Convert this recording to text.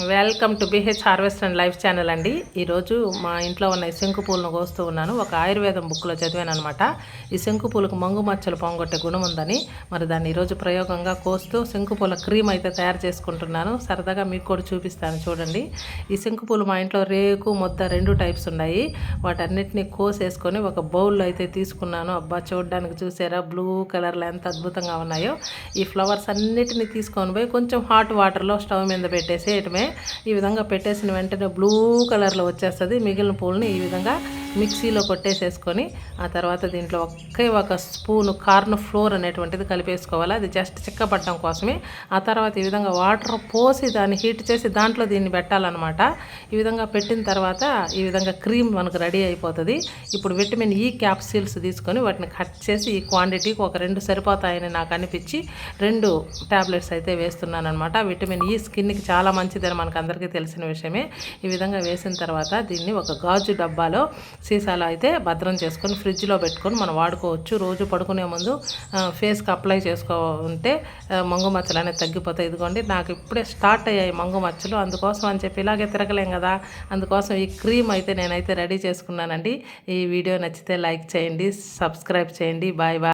Welcome to B H harvest and life channel అండి. ఈరోజు మా ఇంట్లో ఉన్న ఈ శంకు పూలను కోస్తూ ఉన్నాను. ఒక ఆయుర్వేదం బుక్లో చదివాను అనమాట ఈ శంకు పూలకు మంగు మచ్చలు పొంగొట్టే గుణం ఉందని. మరి దాన్ని ఈరోజు ప్రయోగంగా కోస్తూ శంకు పూల క్రీమ్ అయితే తయారు చేసుకుంటున్నాను. సరదాగా మీకు కూడా చూపిస్తాను చూడండి. ఈ శంకు పూలు మా ఇంట్లో రేకు ముద్ద రెండు టైప్స్ ఉన్నాయి. వాటన్నిటిని కోసేసుకొని ఒక బౌల్లో అయితే తీసుకున్నాను. అబ్బా చూడడానికి చూసారా? బ్లూ కలర్లో ఎంత అద్భుతంగా ఉన్నాయో. ఈ ఫ్లవర్స్ అన్నిటిని తీసుకొని పోయి కొంచెం హాట్ వాటర్లో స్టవ్ మీద పెట్టేసేయటమే. ఈ విధంగా పెట్టేసిన వెంటనే బ్లూ కలర్లో వచ్చేస్తుంది. మిగిలిన పూలని ఈ విధంగా మిక్సీలో కొట్టేసేసుకొని ఆ తర్వాత దీంట్లో ఒకే ఒక స్పూను కార్న్ ఫ్లోర్ అనేటువంటిది కలిపేసుకోవాలి. అది జస్ట్ చిక్కపడడం కోసమే. ఆ తర్వాత ఈ విధంగా వాటర్ పోసి దాన్ని హీట్ చేసి దాంట్లో దీన్ని పెట్టాలన్నమాట. ఈ విధంగా పెట్టిన తర్వాత ఈ విధంగా క్రీమ్ మనకు రెడీ అయిపోతుంది. ఇప్పుడు విటమిన్ ఈ క్యాప్సిల్స్ తీసుకొని వాటిని కట్ చేసి ఈ క్వాంటిటీకి ఒక రెండు సరిపోతాయని నాకు అనిపించి రెండు ట్యాబ్లెట్స్ అయితే వేస్తున్నాను అనమాట విటమిన్ ఈ స్కిన్కి చాలా మంచిదని మనకు అందరికీ తెలిసిన విషయమే. ఈ విధంగా వేసిన తర్వాత దీన్ని ఒక గాజు డబ్బాలో సీసాలో అయితే భద్రం చేసుకొని ఫ్రిడ్జ్లో పెట్టుకొని మనం వాడుకోవచ్చు. రోజు పడుకునే ముందు ఫేస్కి అప్లై చేసుకో ఉంటే మంగు మచ్చలు అనేది తగ్గిపోతాయి. ఇదిగోండి నాకు ఇప్పుడే స్టార్ట్ అయ్యాయి మంగు మచ్చలు. అందుకోసం అని చెప్పి ఇలాగే తిరగలేం కదా. అందుకోసం ఈ క్రీమ్ అయితే నేనైతే రెడీ చేసుకున్నానండి. ఈ వీడియో నచ్చితే లైక్ చేయండి సబ్స్క్రైబ్ చేయండి. Bye bye.